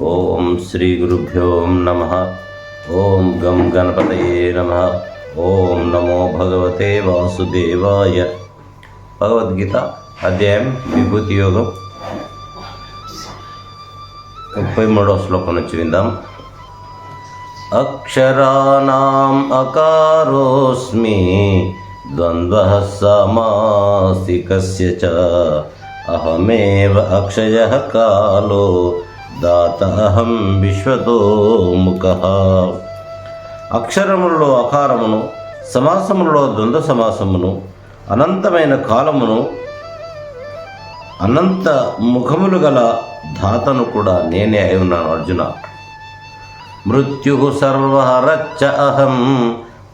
ఓం శ్రీ గురుభ్యో నమ. ఓం గం గణపతయే నమ. ఓం నమో భగవతే వాసుదేవాయ. భగవద్గీత అధ్యాయం విభూతి యోగం ముప్పై మూడవ శ్లోకం నుంచి విందాం. అక్షరాణం అకారోస్మి ద్వంద్వ సమాసికస్య చ. అహమేవ అక్షయ కాలో దాత అహం విశ్వతోముఖ అక్షరములలో అకారమును సమాసములలో ద్వంద్వ సమాసమును అనంతమైన కాలమును అనంత ముఖములు గల ధాతను కూడా నేనే అయి ఉన్నాను అర్జున. మృత్యు సర్వహరచ్చ అహం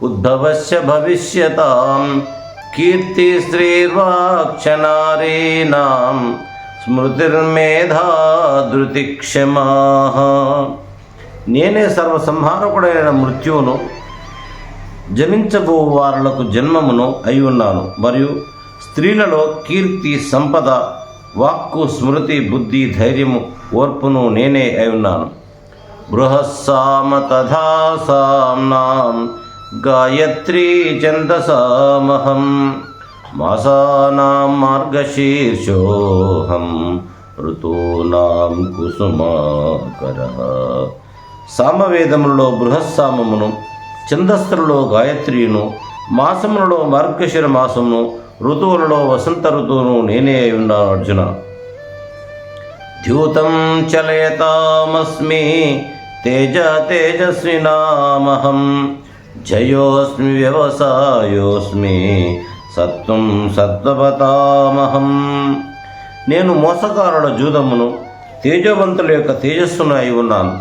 ఉద్భవస్య భవిష్యతాం కీర్తి శ్రీర్వాక్షనారీణాం స్మృతిర్మేధా ధృతి క్షమా నేనే సర్వసంహారకుడైన మృత్యువును జనించబో వారులకు జన్మమును అయి ఉన్నాను. మరియు స్త్రీలలో కీర్తి సంపద వాక్కు స్మృతి బుద్ధి ధైర్యము ఓర్పును నేనే అయి ఉన్నాను. బృహస్సామ తథా సామ్నాం గాయత్రీ ఛందసామహం మాసానాం మార్గశీర్షోహం ఋతూనాం కుసుమాకర. సామవేదములలో బృహస్సామమును ఛందస్సులలో గాయత్రియును మాసములలో మార్గశిర మాసమును ఋతువులలో వసంత ఋతువును నేనే అయి ఉన్నాను అర్జున. ద్యూతం చలయతామస్మి తేజ తేజస్వినామహం జయోస్మి వ్యవసాయోస్మి సత్వం సత్వపతామహం నేను మోసకారుల జూదమును తేజవంతుల యొక్క తేజస్సును అయి ఉన్నాను.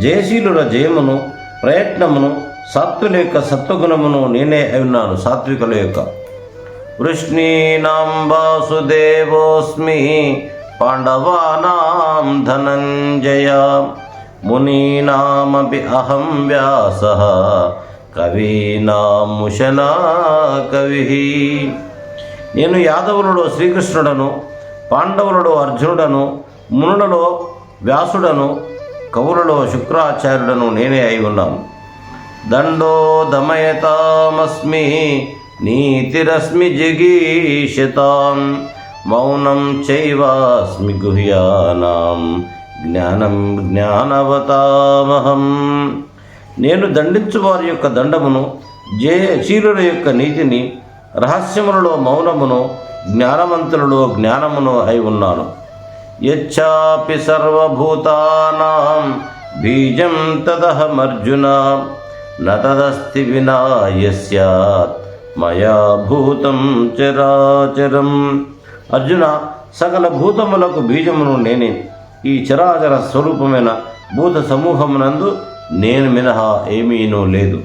జయశీలుల జయమును ప్రయత్నమును సాత్వుల యొక్క సత్వగుణమును నేనే అయి ఉన్నాను సాత్వికుల యొక్క. వృష్ణీనాం వాసుదేవోస్మి పాండవానాం ధనంజయ. మునీనామపి అహం వ్యాస కవీనాముషనా కవి నేను యాదవులలో శ్రీకృష్ణుడను పాండవులలో అర్జునుడను మునులలో వ్యాసుడను కవులలో శుక్రాచార్యుడను నేనే అయి ఉన్నాను దండో దమయతామస్మి నీతిరస్మి జిగీషతాం మౌనం చైవాస్మి గుహ్యానాం. జ్ఞానం జ్ఞానవతామహం. నేను దండించు వారి యొక్క దండమును జయశీలుల యొక్క నీతిని రహస్యములలో మౌనమును జ్ఞానవంతులలో జ్ఞానమును అయి ఉన్నాను. యచ్చాపి సర్వభూతానాం బీజం తదహమర్జున న తదస్తి వినా యస్యాత్ మయా భూతం చరాచరం. అర్జున సకల భూతములకు బీజమును నేనే ఈ చరాచర స్వరూపమైన భూత సమూహమునందు నేను మినహా ఏమీనూ లేదు.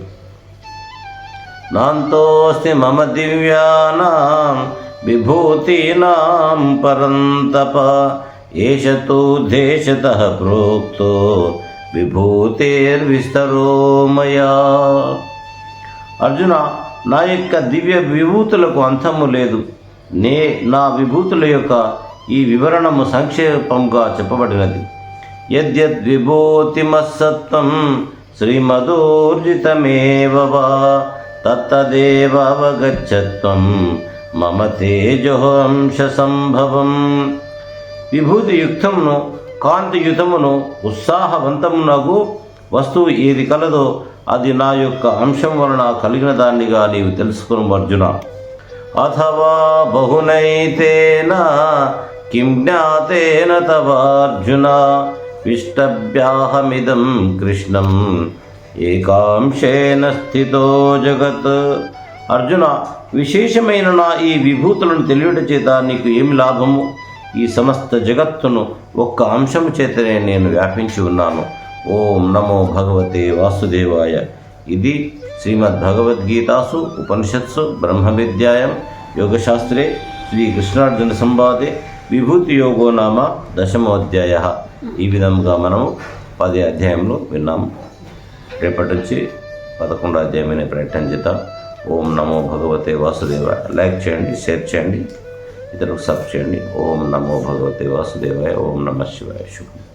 నాంతోస్తి మమ దివ్యానాం విభూతీనాం పరంతప ఏషతో దేశత ప్రోక్తో విభూతేర్విస్తరోమయా. అర్జున నా యొక్క దివ్య విభూతులకు అంతము లేదు. నే నా విభూతుల యొక్క ఈ వివరణము సంక్షేపంగా చెప్పబడినది. యద్యద్విభూతిమస్సత్వం శ్రీమదూర్జితమేవ తత్తదేవగచ్చత్వం మమ తేజోంశ సంభవం విభూతి యుక్తమును కాంతియుతమును ఉత్సాహవంతమునగు వస్తువు ఏది కలదో అది నా యొక్క అంశం వలన కలిగిన దాన్నిగా నీవు తెలుసుకును అర్జున. అథవా బహునైతేన కిం జ్ఞాతేన తవార్జున విష్టభ్యాహమిదం కృష్ణం ఏకాంశేన స్థితో జగత్ అర్జున విశేషమైన నా ఈ విభూతులను తెలియట చేత నీకు ఏమి లాభము? ఈ సమస్త జగత్తును ఒక్క అంశము చేతనే నేను వ్యాపించి ఉన్నాను. ఓం నమో భగవతే వాసుదేవాయ. ఇది శ్రీమద్ భగవద్గీతాసు ఉపనిషత్సు బ్రహ్మ విద్యాయం యోగశాస్త్రే శ్రీ కృష్ణార్జున సంవాదే. విభూతి యోగో నామ దశమోధ్యాయ. ఈ విధంగా మనము పది అధ్యాయంలో విన్నాము రేపటి నుంచి పదకొండో అధ్యాయం వినే ప్రయత్నం చేద్దాం. ఓం నమో భగవతే వాసుదేవ. లైక్ చేయండి షేర్ చేయండి. ఇతరులకు సబ్ చేయండి. ఓం నమో భగవతే వాసుదేవాయ. ఓం నమ శివాయ. శుభం.